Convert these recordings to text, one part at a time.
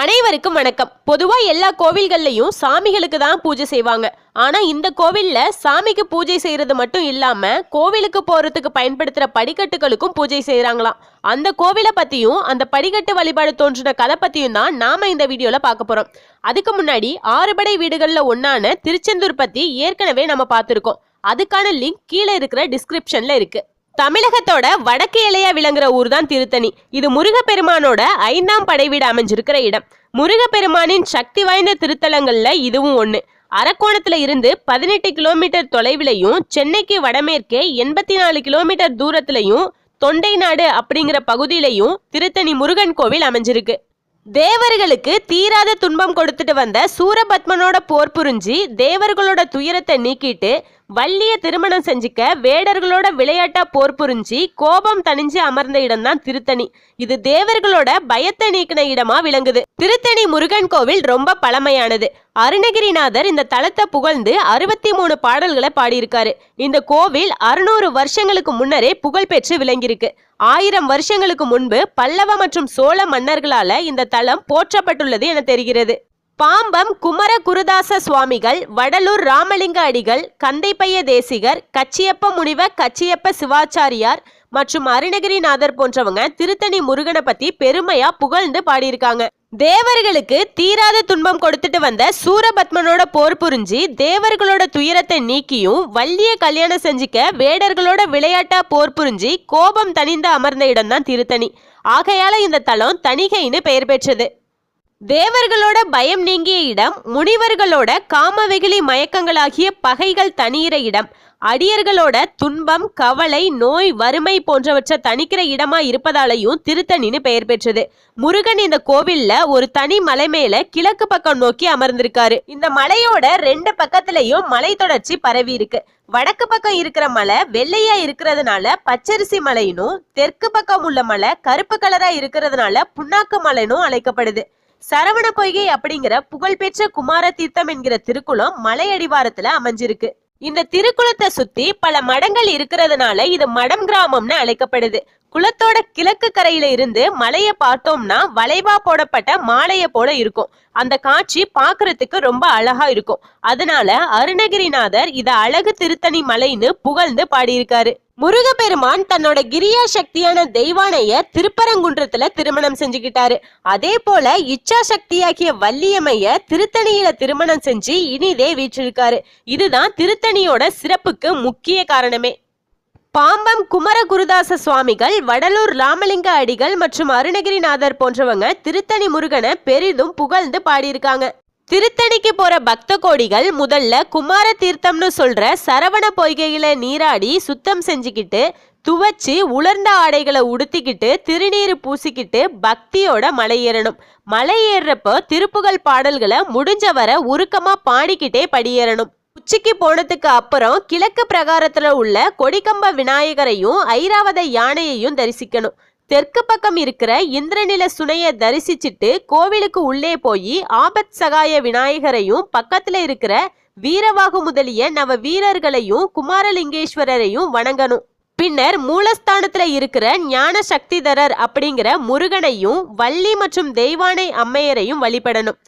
அனைவருக்கும் வணக்கம். பொதுவா எல்லா கோவில்கள்லயும் சாமிகளுக்கு தான் பூஜை செய்வாங்க. ஆனா இந்த கோவில்ல சாமிக்கு பூஜை செய்யறது மட்டும் இல்லாம கோவிலுக்கு போறதுக்கு பயன்படுத்துற படிக்கட்டுகளுக்கும் பூஜை செய்யறாங்களாம் அந்த கோவிலை பத்தியும் அந்த படிக்கட்டு வழிபாடு தோன்றின கதை பத்தியும் தான் நாம இந்த வீடியோல பார்க்க போறோம். அதுக்கு முன்னாடி ஆறுபடை வீடுகள்ல ஒன்னான திருச்செந்தூர் பத்தி ஏற்கனவே நம்ம பார்த்திருக்கோம். அதுக்கான லிங்க் கீழே இருக்கிற டிஸ்கிரிப்ஷன்ல இருக்கு. தமிழகத்தோட வடக்கு எல்லையா விளங்குற ஊர் தான் திருத்தணி. இது முருகப்பெருமானோட ஐந்தாம் படை வீடு அமைஞ்சிருக்கிற இடம். முருகப்பெருமானின் சக்தி வாய்ந்த திருத்தலங்கள்ல இதுவும் ஒண்ணு. அரக்கோணத்துல இருந்து பதினெட்டு கிலோமீட்டர் தொலைவிலையும் சென்னைக்கு வடமேற்கே எண்பத்தி நாலு கிலோமீட்டர் தூரத்திலையும் தொண்டை நாடு அப்படிங்கிற பகுதியிலையும் திருத்தணி முருகன் கோவில் அமைஞ்சிருக்கு. தேவர்களுக்கு தீராத துன்பம் கொடுத்துட்டு வந்த சூரபத்மனோட போர் புரிஞ்சு தேவர்களோட துயரத்தை நீக்கிட்டு வள்ளிய திருமணம் செஞ்சுக்க வேடர்களோட விளையாட்டா போர் புரிஞ்சு கோபம் தணிஞ்சு அமர்ந்த இடம்தான் திருத்தணி. இது தேவர்களோட பயத்தை நீக்கின இடமா விளங்குது. திருத்தணி முருகன் கோவில் ரொம்ப பழமையானது. அருணகிரிநாதர் இந்த தலத்தை புகழ்ந்து அறுபத்தி மூணு பாடல்களை பாடியிருக்காரு. இந்த கோவில் அறுநூறு வருஷங்களுக்கு முன்னரே புகழ்பெற்று விளங்கியிருக்கு. ஆயிரம் வருஷங்களுக்கு முன்பு பல்லவ மற்றும் சோழ மன்னர்களால இந்த தலம் போற்றப்பட்டுள்ளது என தெரிகிறது. பாம்பம் குமர குருதாச சுவாமிகள் வடலூர் ராமலிங்க அடிகள் கந்தைப்பைய தேசிகர் கச்சியப்ப முனிவ கச்சியப்ப சிவாச்சாரியார் மற்றும் அருணகிரிநாதர் போன்றவங்க திருத்தணி முருகனை பத்தி பெருமையா புகழ்ந்து பாடியிருக்காங்க. தேவர்களுக்கு தீராத துன்பம் கொடுத்துட்டு வந்த சூரபத்மனோட போர் புரிஞ்சு தேவர்களோட துயரத்தை நீக்கியும் வள்ளிய கல்யாணம் செஞ்சுக்க வேடர்களோட விளையாட்டா போர் புரிஞ்சு கோபம் தணிந்து அமர்ந்த இடம்தான் திருத்தணி. ஆகையால இந்த தலம் தணிகைன்னு பெயர் பெற்றது. தேவர்களோட பயம் நீங்கிய இடம் முனிவர்களோட காமவெகுளி மயக்கங்களாகிய பகைகள் தனியிற இடம் அடியர்களோட துன்பம் கவலை நோய் வறுமை போன்றவற்றை தணிக்கிற இடமா இருப்பதாலையும் திருத்தணின்னு பெயர் பெற்றது. முருகன் இந்த கோவில்ல ஒரு தனி மலை மேல கிழக்கு பக்கம் நோக்கி அமர்ந்திருக்காரு. இந்த மலையோட ரெண்டு பக்கத்துலயும் மலை தொடர்ச்சி பரவி இருக்கு. வடக்கு பக்கம் இருக்கிற மலை வெள்ளையா இருக்கிறதுனால பச்சரிசி மலைனும் தெற்கு பக்கம் உள்ள மலை கருப்பு கலரா இருக்கிறதுனால புண்ணாக்கு மலைனும் அழைக்கப்படுது. சரவண பொய்கை அப்படிங்கிற புகழ்பெற்ற குமார தீர்த்தம் என்கிற திருக்குளம் மலை அடிவாரத்துல அமைஞ்சிருக்கு. இந்த திருக்குளத்தை சுத்தி பல மடங்கள் இருக்கிறதுனால இது மடம் கிராமம்னு அழைக்கப்படுது. குளத்தோட கிழக்கு கரையில இருந்து மலைய பார்த்தோம்னா வளைவா போடப்பட்ட மாலைய போல இருக்கும். அந்த காட்சி பாக்குறதுக்கு ரொம்ப அழகா இருக்கும். அதனால அருணகிரிநாதர் இத அழகு திருத்தணி மலைன்னு புகழ்ந்து பாடியிருக்காரு. முருகப்பெருமான் தன்னோட கிரியா சக்தியான தெய்வானைய திருப்பரங்குன்றத்துல திருமணம் செஞ்சுக்கிட்டாரு. அதே போல இச்சா சக்தியாகிய வள்ளியம்மைய திருத்தணியில திருமணம் செஞ்சு இனிதே வீற்றிருக்காரு. இதுதான் திருத்தணியோட சிறப்புக்கு முக்கிய காரணமே. பாம்பம் குமர குருதாச சுவாமிகள் வடலூர் ராமலிங்க அடிகள் மற்றும் அருணகிரிநாதர் போன்றவங்க திருத்தணி முருகனை பெரிதும் புகழ்ந்து பாடியிருக்காங்க. திருத்தணிக்கு போற பக்த கோடிகள் முதல்ல குமார தீர்த்தம்னு சொல்ற சரவண பொய்கையில நீராடி சுத்தம் செஞ்சுக்கிட்டு துவச்சி உலர்ந்த ஆடைகளை உடுத்திக்கிட்டு திருநீர் பூசிக்கிட்டு பக்தியோட மலை ஏறணும். மலை ஏறுறப்போ திருப்புகழ் பாடல்களை முடிஞ்ச வர உருக்கமா பாடிக்கிட்டே படியேறணும். உச்சிக்கு போனதுக்கு அப்புறம் கிழக்கு பிரகாரத்துல உள்ள கொடிக்கம்ப விநாயகரையும் ஐராவத யானையையும் தரிசிக்கணும். தெற்கு பக்கம் இருக்கிற இந்திரநில சுனையை தரிசிச்சிட்டு கோவிலுக்கு உள்ளே போய் ஆபத் சகாய விநாயகரையும் பக்கத்துல இருக்கிற வீரவாகு முதலிய நவ வீரர்களையும் குமாரலிங்கேஸ்வரரையும் வணங்கணும். பின்னர் மூலஸ்தானத்துல இருக்கிற ஞான சக்திதரர் அப்படிங்கிற முருகனையும் வள்ளி மற்றும் தெய்வானை அம்மையரையும் வழிபடணும்.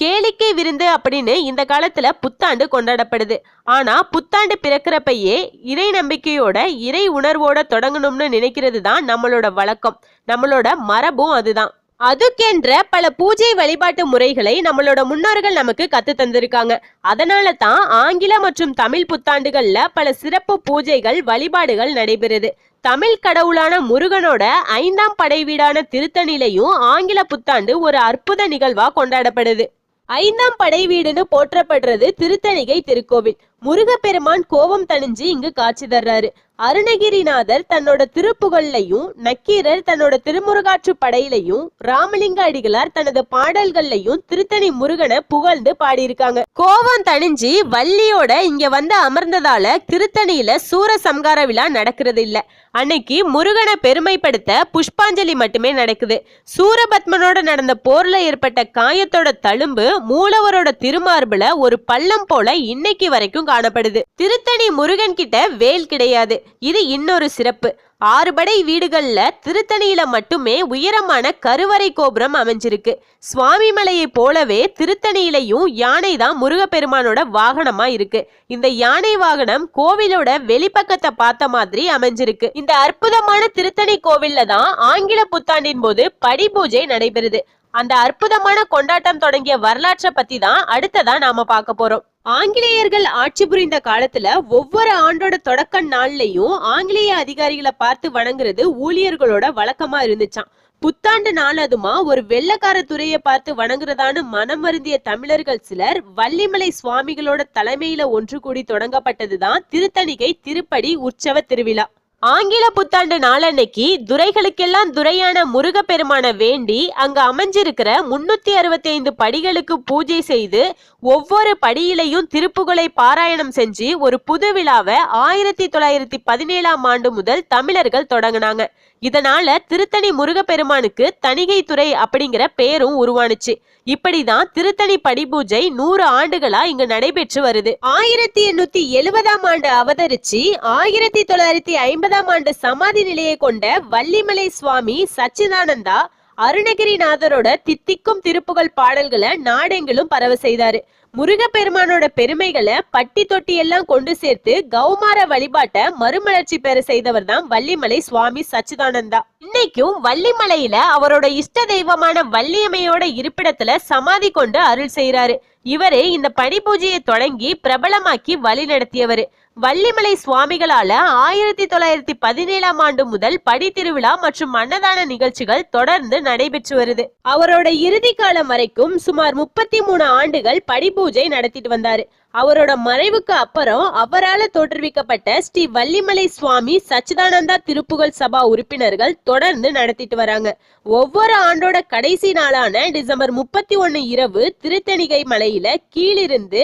கேளிக்கை விருந்து அப்படின்னு இந்த காலத்துல புத்தாண்டு கொண்டாடப்படுது. ஆனா புத்தாண்டு பிறக்கிறப்பையே இறை நம்பிக்கையோட இறை உணர்வோட தொடங்கணும்னு நினைக்கிறது தான் நம்மளோட வழக்கம். நம்மளோட மரபும் அதுதான். அதுக்கென்ற பல பூஜை வழிபாட்டு முறைகளை நம்மளோட முன்னோர்கள் நமக்கு கத்து தந்திருக்காங்க. அதனால தான் ஆங்கில மற்றும் தமிழ் புத்தாண்டுகள்ல பல சிறப்பு பூஜைகள் வழிபாடுகள் நடைபெறுது. தமிழ் கடவுளான முருகனோட ஐந்தாம் படை வீடான திருத்தணிலையும் ஆங்கில புத்தாண்டு ஒரு அற்புத நிகழ்வா கொண்டாடப்படுது. ஐந்தாம் படை வீடுன்னு போற்றப்படுறது திருத்தணிகை திருக்கோவில். முருகப்பெருமான் கோபம் தணிஞ்சு இங்கு காட்சி தர்றாரு. அருணகிரிநாதர் தன்னோட திருப்புகள்லையும் நக்கீரர் தன்னோட திருமுருகாற்று படையிலையும் ராமலிங்க அடிகளார் தனது பாடல்கள்லையும் திருத்தணி முருகனை புகழ்ந்து பாடியிருக்காங்க. கோபம் தணிஞ்சு வள்ளியோட இங்க வந்து அமர்ந்ததால திருத்தணியில சூர சம்கார விழா நடக்கிறது இல்ல அன்னைக்கு முருகனை பெருமைப்படுத்த புஷ்பாஞ்சலி மட்டுமே நடக்குது. சூரபத்மனோட நடந்த போர்ல ஏற்பட்ட காயத்தோட தழும்பு மூலவரோட திருமார்புல ஒரு பள்ளம் போல இன்னைக்கு வரைக்கும் காணப்படுது. திருத்தணி முருகன் கிட்ட வேல் கிடையாது. இது இன்னொரு சிறப்பு. ஆறுபடை வீடுகள்ல திருத்தணியில மட்டுமே உயரமான கருவறை கோபுரம் அமைஞ்சிருக்கு. சுவாமி மலையை போலவே திருத்தணியிலையும் யானை தான் முருகப்பெருமானோட வாகனமா இருக்கு. இந்த யானை வாகனம் கோவிலோட வெளிப்பக்கத்தை பார்த்த மாதிரி அமைஞ்சிருக்கு. இந்த அற்புதமான திருத்தணி கோவில்ல தான் ஆங்கில புத்தாண்டின் போது படி பூஜை நடைபெறுது. அந்த அற்புதமான கொண்டாட்டம் தொடங்கிய வரலாற்றை பத்தி தான் அடுத்ததா நாம பார்க்க போறோம். ஆங்கிலேயர்கள் ஆட்சி புரிந்த காலத்துல ஒவ்வொரு ஆண்டோட தொடக்க நாள்லயும் ஆங்கிலேய அதிகாரிகளை பார்த்து வணங்குறது ஊழியர்களோட வழக்கமா இருந்துச்சாம். புத்தாண்டு நாள் அதுமா ஒரு வெள்ளக்கார துறையை பார்த்து வணங்குறதான்னு மனம் வருந்திய தமிழர்கள் சிலர் வள்ளிமலை சுவாமிகளோட தலைமையில ஒன்று கூடி தொடங்கப்பட்டதுதான் திருத்தணிகை திருப்படி உற்சவ திருவிழா. ஆங்கில புத்தாண்டு நாளன்னைக்கு துரைகளுக்கெல்லாம் துரையான முருகப்பெருமான வேண்டி அங்கு அமைஞ்சிருக்கிற முன்னூத்தி அறுபத்தி ஐந்து படிகளுக்கு பூஜை செய்து ஒவ்வொரு படியிலையும் திருப்புகளை பாராயணம் செஞ்சு ஒரு புது விழாவை ஆயிரத்தி தொள்ளாயிரத்தி பதினேழாம் ஆண்டு முதல் தமிழர்கள் தொடங்கினாங்க. இதனால திருத்தணி முருகப்பெருமானுக்கு தணிகை துறை அப்படிங்கிற பெயரும் உருவானுச்சு. இப்படிதான் திருத்தணி படிபூஜை நூறு ஆண்டுகளா இங்கு நடைபெற்று வருது. ஆயிரத்தி எண்ணூத்தி எழுபதாம் ஆண்டு அவதரிச்சு ஆயிரத்தி தொள்ளாயிரத்தி ஐம்பதாம் ஆண்டு சமாதி நிலையை கொண்ட வள்ளிமலை சுவாமி சச்சிதானந்தா அருணகிரிநாதரோட தித்திக்கும் திருப்புகழ் பாடல்களை நாடெங்கிலும் பரவ செய்தாரு. முருகப்பெருமானோட பெருமைகளை பட்டி தொட்டி எல்லாம் கொண்டு சேர்த்து கௌமார வழிபாட்டை மறுமலர்ச்சி பெற செய்தவர் தான் வள்ளிமலை சுவாமி சச்சிதானந்தா. இன்னைக்கும் வள்ளிமலையில அவரோட இஷ்ட தெய்வமான வள்ளியம்மையோட இருப்பிடத்துல சமாதி கொண்டு அருள் செய்யறாரு இவரே இந்த பனி பூஜையை தொடங்கி பிரபலமாக்கி வழி நடத்தியவர். வள்ளிமலை சுவாமிகளால ஆயிரத்தி தொள்ளாயிரத்தி பதினேழாம் ஆண்டு முதல் படி திருவிழா மற்றும் அன்னதான நிகழ்ச்சிகள் தொடர்ந்து நடைபெற்று வருது. அவரோட இறுதி காலம் வரைக்கும் சுமார் முப்பத்தி மூணு ஆண்டுகள் படி பூஜை நடத்திட்டு வந்தாரு. அவரோட மறைவுக்கு அப்புறம் அவரால தோற்றுவிக்கப்பட்ட ஸ்ரீ வள்ளிமலை சுவாமி சச்சிதானந்தா திருப்புகழ் சபா உறுப்பினர்கள் தொடர்ந்து நடத்திட்டு வராங்க. ஒவ்வொரு ஆண்டோட கடைசி நாளான டிசம்பர் முப்பத்தி ஒன்னு இரவு திருத்தணிகை மலையில கீழிருந்து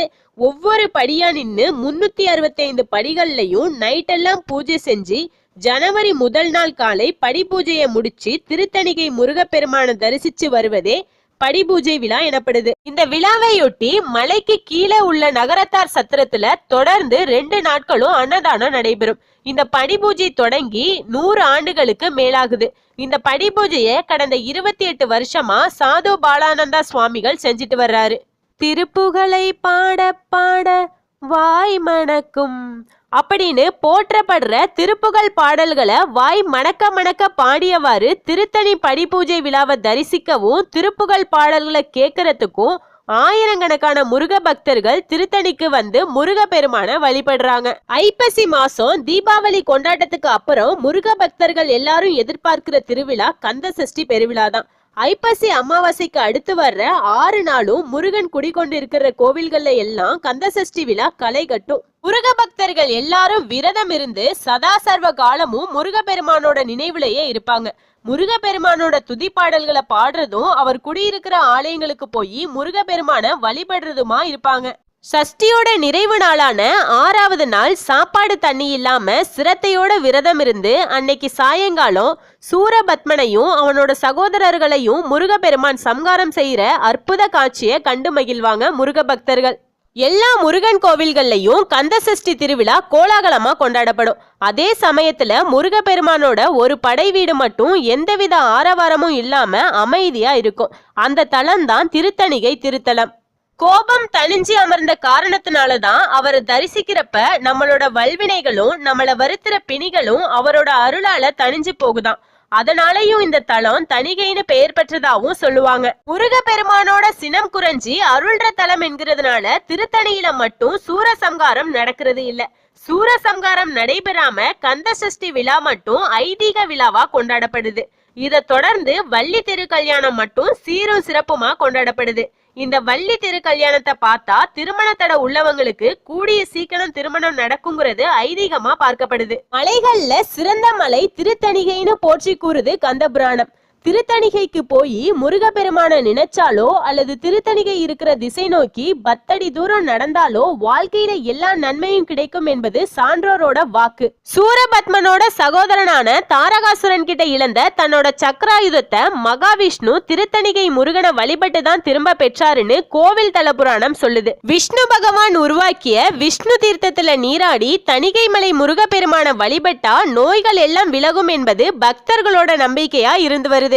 ஒவ்வொரு படியா நின்னு முன்னூத்தி அறுபத்தி ஐந்து படிகள்லயும் நைட்டெல்லாம் பூஜை செஞ்சு ஜனவரி முதல் நாள் காலை படி பூஜையை முடிச்சு திருத்தணிகை முருகப்பெருமானை தரிசிச்சு வருவதே படிபூஜை விழா எனப்படுது. இந்த விழாவையொட்டி மலைக்கு கீழே உள்ள நகரத்தார் சத்திரத்துல தொடர்ந்து ரெண்டு நாட்களும் அன்னதானம் நடைபெறும். இந்த படிபூஜை தொடங்கி நூறு ஆண்டுகளுக்கு மேலாகுது. இந்த படிபூஜையை கடந்த இருபத்தி எட்டு வருஷமா சாது பாலானந்தா சுவாமிகள் செஞ்சுட்டு வர்றாரு. திருப்புகளை பாட பாட வாய் மணக்கும் அப்படின்னு போற்றப்படுற திருப்புகழ் பாடல்களை வாய் மணக்க மணக்க பாடியவாறு திருத்தணி படிபூஜை விழாவை தரிசிக்கவும் திருப்புகழ் பாடல்களை கேட்கறதுக்கும் ஆயிரக்கணக்கான முருக பக்தர்கள் திருத்தணிக்கு வந்து முருக பெருமான வழிபடுறாங்க. ஐப்பசி மாசம் தீபாவளி கொண்டாட்டத்துக்கு அப்புறம் முருக பக்தர்கள் எல்லாரும் எதிர்பார்க்கிற திருவிழா கந்த சஷ்டி பெருவிழா தான் ஐப்பசி அமாவாசைக்கு அடுத்து வர்ற ஆறு நாளும் முருகன் குடிகொண்டிருக்கிற கோவில்கள்ல எல்லாம் கந்த சஷ்டி விழா களை கட்டும். முருக பக்தர்கள் எல்லாரும் விரதம் இருந்து சதா சர்வ காலமும் முருகப்பெருமானோட நினைவுலயே இருப்பாங்க. முருகப்பெருமானோட துதி பாடல்களை பாடுறதும் அவர் குடியிருக்கிற ஆலயங்களுக்கு போய் முருகப்பெருமான வழிபடுறதுமா இருப்பாங்க. சஷ்டியோட நிறைவு நாளான ஆறாவது நாள் சாப்பாடு தண்ணி இல்லாம சிரத்தையோட விரதம் இருந்து அன்னைக்கு சாயங்காலம் சூரபத்மனையும் அவனோட சகோதரர்களையும் முருகப்பெருமான் சம்காரம் செய்யற அற்புத காட்சியை கண்டு மகிழ்வாங்க முருக பக்தர்கள் எல்லா முருகன் கோவில்கள்லையும் கந்த சஷ்டி திருவிழா கோலாகலமா கொண்டாடப்படும். அதே சமயத்துல முருகப்பெருமானோட ஒரு படை வீடு மட்டும் எந்தவித ஆரவாரமும் இல்லாம அமைதியா இருக்கும். அந்த தலம் தான் திருத்தணிகை திருத்தலம். கோபம் தனிஞ்சு அமர்ந்த காரணத்தினாலதான் அவர் அவரை தரிசிக்கிறப்ப நம்மளோட வல்வினைகளும் நம்மள வருத்துற பிணிகளும் அவரோட அருளால தணிஞ்சு போகுதாம் அதனாலயும் இந்த தலம் தணிகைன்னு பெயர் பெற்றதாவும் சொல்லுவாங்க. முருக பெருமானோட சினம் குறைஞ்சி அருள்ற தலம் என்கிறதுனால திருத்தணியில மட்டும் சூரசம்காரம் நடக்கிறது இல்ல. சூரசம்காரம் நடைபெறாம கந்த சஷ்டி விழா மட்டும் ஐதீக விழாவா கொண்டாடப்படுது. இதை தொடர்ந்து வள்ளி திருக்கல்யாணம் மட்டும் சீரும் சிறப்புமா கொண்டாடப்படுது. இந்த வள்ளி திருக்கல்யாணத்தை பார்த்தா திருமண தடை உள்ளவங்களுக்கு கூடிய சீக்கிரம் திருமணம் நடக்குங்கிறது ஐதீகமா பார்க்கப்படுது. மலைகள்ல சிறந்த மலை திருத்தணிகைன்னு போற்றி கூறுது கந்த புராணம் திருத்தணிகைக்கு போய் முருகப்பெருமான நினைச்சாலோ அல்லது திருத்தணிகை இருக்கிற திசை நோக்கி பத்தடி தூரம் நடந்தாலோ வாழ்க்கையில எல்லா நன்மையும் கிடைக்கும் என்பது சான்றோரோட வாக்கு. சூரபத்மனோட சகோதரனான தாரகாசுரன் கிட்ட இழந்த தன்னோட சக்கராயுதத்தை மகாவிஷ்ணு திருத்தணிகை முருகனை வழிபட்டு தான் திரும்ப பெற்றாருன்னு கோவில் தல புராணம் சொல்லுது. விஷ்ணு பகவான் உருவாக்கிய விஷ்ணு தீர்த்தத்துல நீராடி தணிகை மலை முருகப்பெருமான வழிபட்டா நோய்கள் எல்லாம் விலகும் என்பது பக்தர்களோட நம்பிக்கையா இருந்து வருது.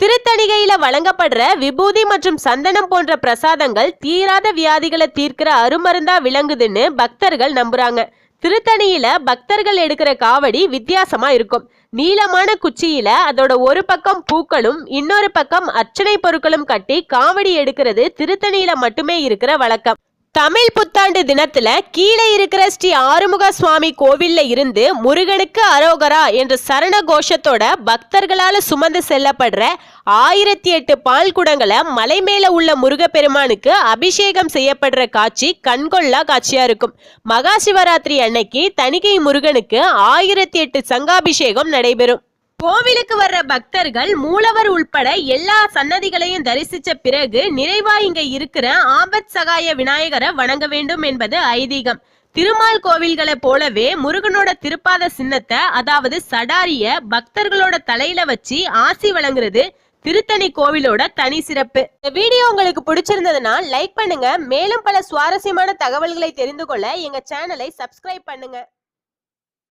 திருத்தணிகையில வழங்கப்படுற விபூதி மற்றும் சந்தனம் போன்ற பிரசாதங்கள் தீராத வியாதிகளை தீர்க்கிற அருமருந்தா விளங்குதுன்னு பக்தர்கள் நம்புறாங்க. திருத்தணியில பக்தர்கள் எடுக்கிற காவடி வித்தியாசமா இருக்கும். நீளமான குச்சியில அதோட ஒரு பக்கம் பூக்களும் இன்னொரு பக்கம் அர்ச்சனை பொருட்களும் கட்டி காவடி எடுக்கிறது திருத்தணியில மட்டுமே இருக்கிற வழக்கம். தமிழ் புத்தாண்டு தினத்துல கீழே இருக்கிற ஸ்ரீ ஆறுமுக சுவாமி கோவில்ல இருந்து முருகனுக்கு அரோகரா என்ற சரண கோஷத்தோட பக்தர்களால சுமந்து செல்லப்படுற ஆயிரத்தி எட்டு பால் குடங்களை மலை மேல உள்ள முருகப்பெருமானுக்கு அபிஷேகம் செய்யப்படுற காட்சி கண்கொள்ளா காட்சியா இருக்கும். மகா சிவராத்திரி அன்னைக்கு தணிகை முருகனுக்கு ஆயிரத்தி எட்டு சங்காபிஷேகம் நடைபெறும். கோவிலுக்கு வர்ற பக்தர்கள் மூலவர் உள்பட எல்லா சன்னதிகளையும் தரிசிச்ச பிறகு நிறைவா இங்க இருக்கிற ஆபத் சகாய விநாயகரை வணங்க வேண்டும் என்பது ஐதீகம். திருமால் கோவில்களை போலவே முருகனோட திருப்பாத சின்னத்தை அதாவது சடாரிய பக்தர்களோட தலையில வச்சு ஆசி வழங்குறது திருத்தணி கோவிலோட தனி சிறப்பு. இந்த வீடியோ உங்களுக்கு பிடிச்சிருந்ததுன்னா லைக் பண்ணுங்க. மேலும் பல சுவாரஸ்யமான தகவல்களை தெரிந்து கொள்ள எங்க சேனலை சப்ஸ்கிரைப் பண்ணுங்க.